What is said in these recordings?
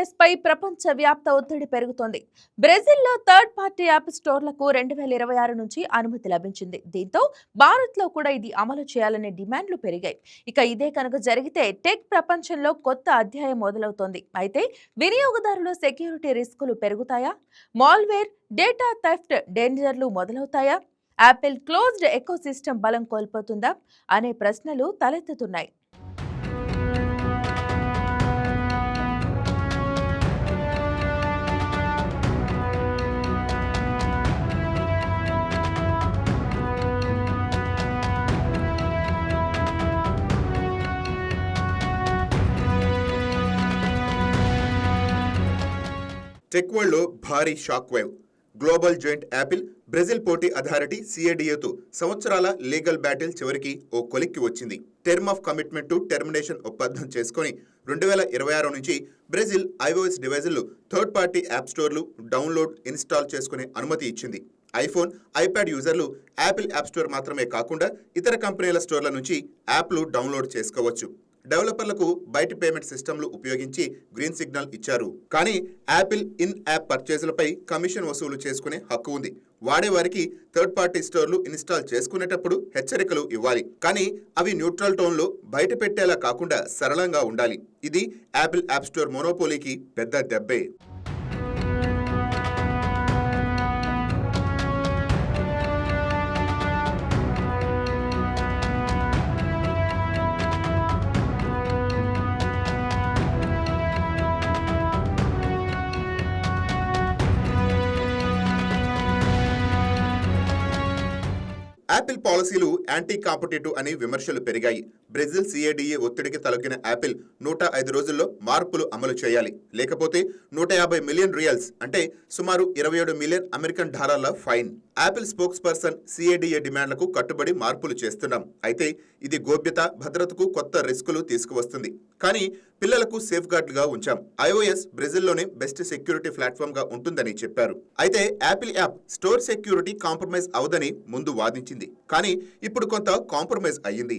IOS పై ప్రపంచ వ్యాప్త ఒత్తిడి పెరుగుతోంది. బ్రెజిల్లో థర్డ్ పార్టీ యాప్ స్టోర్లకు రెండు వేల ఇరవై ఆరు నుంచి అనుమతి లభించింది. దీంతో భారత్లో కూడా ఇది అమలు చేయాలనే డిమాండ్లు పెరిగాయి. ఇక ఇదే కనుక జరిగితే టెక్ ప్రపంచంలో కొత్త అధ్యాయం మొదలవుతోంది. అయితే వినియోగదారుల సెక్యూరిటీ రిస్కులు పెరుగుతాయా? మాల్వేర్ డేటా థెఫ్ట్ డేంజర్లు మొదలవుతాయా? యాపిల్ క్లోజ్డ్ ఎకోసిస్టమ్ బలం కోల్పోతుందా? అనే ప్రశ్నలు తలెత్తుతున్నాయి. టెక్ వరల్డ్లో భారీ shock wave global giant Apple Brazil పోటీ అథారిటీ సిఏడిఏతో సంవత్సరాల లీగల్ బ్యాటిల్ చివరికి ఓ కొలిక్కి వచ్చింది. Term of commitment to termination ఒప్పందం చేసుకొని రెండు వేల ఇరవై ఆరు నుంచి బ్రెజిల్ ఐఓఎస్ డివైజులు థర్డ్ పార్టీ యాప్ స్టోర్లు డౌన్లోడ్ ఇన్స్టాల్ చేసుకునే అనుమతి ఇచ్చింది. ఐఫోన్ ఐప్యాడ్ యూజర్లు యాపిల్ యాప్ స్టోర్ మాత్రమే కాకుండా ఇతర కంపెనీల స్టోర్ల నుంచి యాప్లు డౌన్లోడ్ చేసుకోవచ్చు. డెవలపర్లకు బయట పేమెంట్ సిస్టమ్లు ఉపయోగించి గ్రీన్ సిగ్నల్ ఇచ్చారు. కానీ యాపిల్ ఇన్ యాప్ పర్చేజ్లపై కమిషన్ వసూలు చేసుకునే హక్కు ఉంది. వాడేవారికి థర్డ్ పార్టీ స్టోర్లు ఇన్స్టాల్ చేసుకునేటప్పుడు హెచ్చరికలు ఇవ్వాలి. కానీ అవి న్యూట్రల్ టోన్లో బయట పెట్టేలా కాకుండా సరళంగా ఉండాలి. ఇది యాపిల్ యాప్ స్టోర్ మోనోపోలీకి పెద్ద దెబ్బే. యాపిల్ పాలసీలు యాంటీ కాంపిటేటివ్ అని విమర్శలు పెరిగాయి. బ్రెజిల్ సిఏడిఏ ఒత్తిడికి తలొగ్గిన యాపిల్ నూట ఐదు రోజుల్లో మార్పులు అమలు చేయాలి. లేకపోతే నూట యాభై మిలియన్ రియల్స్ అంటే సుమారు ఇరవై ఏడు మిలియన్ అమెరికన్ డాలర్ల fine. Apple spokesperson CADE డిమాండ్లకు కట్టుబడి మార్పులు చేస్తున్నాం. అయితే ఇది గోప్యత భద్రతకు కొత్త రిస్కులు తీసుకువస్తుంది. కానీ పిల్లలకు సేఫ్ గార్డ్గా ఉంచాం. ఐఓఎస్ బ్రెజిల్లోనే బెస్ట్ సెక్యూరిటీ ప్లాట్ఫామ్గా ఉంటుందని చెప్పారు. అయితే Apple app store security compromise అవదని ముందు వాదించింది. కానీ ఇప్పుడు కొంత కాంప్రమైజ్ అయ్యింది.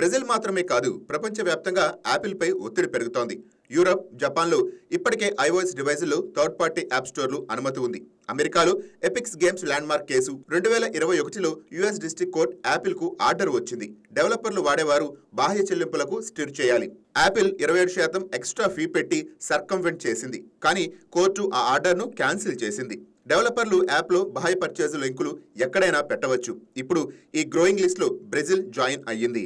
బ్రెజిల్ మాత్రమే కాదు ప్రపంచవ్యాప్తంగా యాపిల్పై ఒత్తిడి పెరుగుతోంది. యూరప్ జపాన్లో ఇప్పటికే ఐఓఎస్ డివైజుల్లో థర్డ్ పార్టీ యాప్ స్టోర్లు అనుమతి ఉంది. అమెరికాలో ఎపిక్స్ గేమ్స్ ల్యాండ్మార్క్ కేసు. రెండు వేల ఇరవై ఒకటిలో యుఎస్ డిస్ట్రిక్ట్ కోర్ట్ యాపిల్కు ఆర్డర్ వచ్చింది. డెవలపర్లు వాడేవారు బాహ్య చెల్లింపులకు స్టిర్ చేయాలి. యాపిల్ ఇరవై ఏడు శాతం ఎక్స్ట్రా ఫీ పెట్టి సర్కంవెంట్ చేసింది. కానీ కోర్టు ఆ ఆర్డర్ను క్యాన్సిల్ చేసింది. డెవలపర్లు యాప్లో బాహ్య పర్చేజ్ లింకులు ఎక్కడైనా పెట్టవచ్చు. ఇప్పుడు ఈ గ్రోయింగ్ లిస్ట్లో బ్రెజిల్ జాయిన్ అయ్యింది.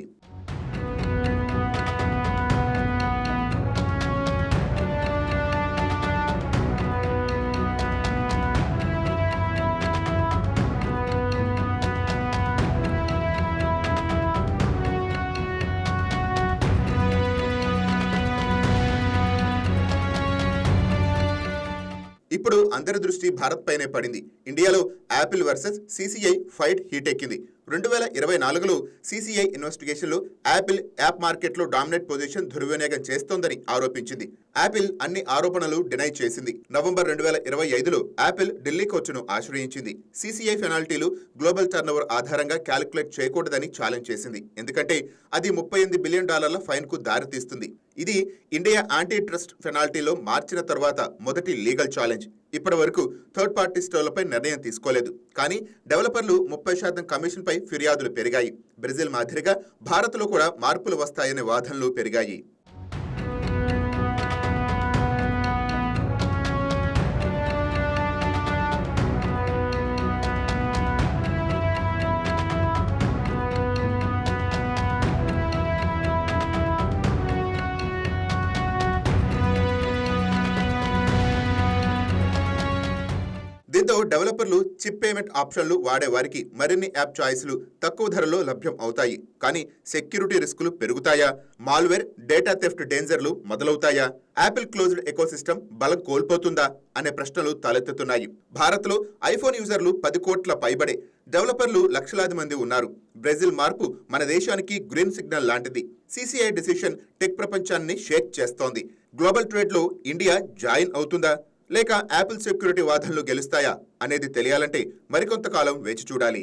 ఇప్పుడు అందరి దృష్టి భారత్ పైనే పడింది. ఇండియాలో Apple versus CCI fight heat ఎక్కింది. రెండు వేల ఇరవై నాలుగులో సిసిఐ ఇన్వెస్టిగేషన్లో యాపిల్ యాప్ మార్కెట్లో డామినేట్ పొజిషన్ దుర్వినియోగం చేస్తోందని ఆరోపించింది. యాపిల్ అన్ని ఆరోపణలు డినై చేసింది. నవంబర్ రెండు వేల ఇరవై ఐదులో యాపిల్ ఢిల్లీ కోర్టును ఆశ్రయించింది. సిసిఐ పెనాల్టీలు గ్లోబల్ టర్నోవర్ ఆధారంగా క్యాలిక్యులేట్ చేయకూడదని ఛాలెంజ్ చేసింది. ఎందుకంటే అది ముప్పై ఎనిమిది బిలియన్ డాలర్ల ఫైన్కు దారితీస్తుంది. ఇది ఇండియా యాంటీ ట్రస్ట్ పెనాల్టీలో మార్చిన తర్వాత మొదటి లీగల్ ఛాలెంజ్ ఇప్పటి వరకు థర్డ్ పార్టీ స్టోర్లపై నిర్ణయం తీసుకోలేదు. కానీ డెవలపర్లు ముప్పై శాతం కమిషన్పై ఫిర్యాదులు పెరిగాయి. బ్రెజిల్ మాదిరిగా భారత్లో కూడా మార్పులు వస్తాయనే వాదనలు పెరిగాయి. దీంతో డెవలపర్లు చిప్ పేమెంట్ ఆప్షన్లు వాడేవారికి మరిన్ని యాప్ చాయిస్లు తక్కువ ధరలో లభ్యం అవుతాయి. కానీ సెక్యూరిటీ రిస్కులు పెరుగుతాయా? మాల్వేర్ డేటా థెఫ్ట్ డేంజర్లు మొదలవుతాయా? యాపిల్ క్లోజ్డ్ ఎకోసిస్టమ్ బలం కోల్పోతుందా? అనే ప్రశ్నలు తలెత్తుతున్నాయి. భారత్లో ఐఫోన్ యూజర్లు పది కోట్ల పైబడే డెవలపర్లు లక్షలాది మంది ఉన్నారు. బ్రెజిల్ మార్పు మన దేశానికి గ్రీన్ సిగ్నల్ లాంటిది. సిసిఐ డిసిషన్ టెక్ ప్రపంచాన్ని షేక్ చేస్తోంది. గ్లోబల్ ట్రేడ్లో ఇండియా జాయిన్ అవుతుందా? లేక యాపిల్ సెక్యూరిటీ వాదనలు గెలుస్తాయా అనేది తెలియాలంటే మరికొంతకాలం వేచి చూడాలి.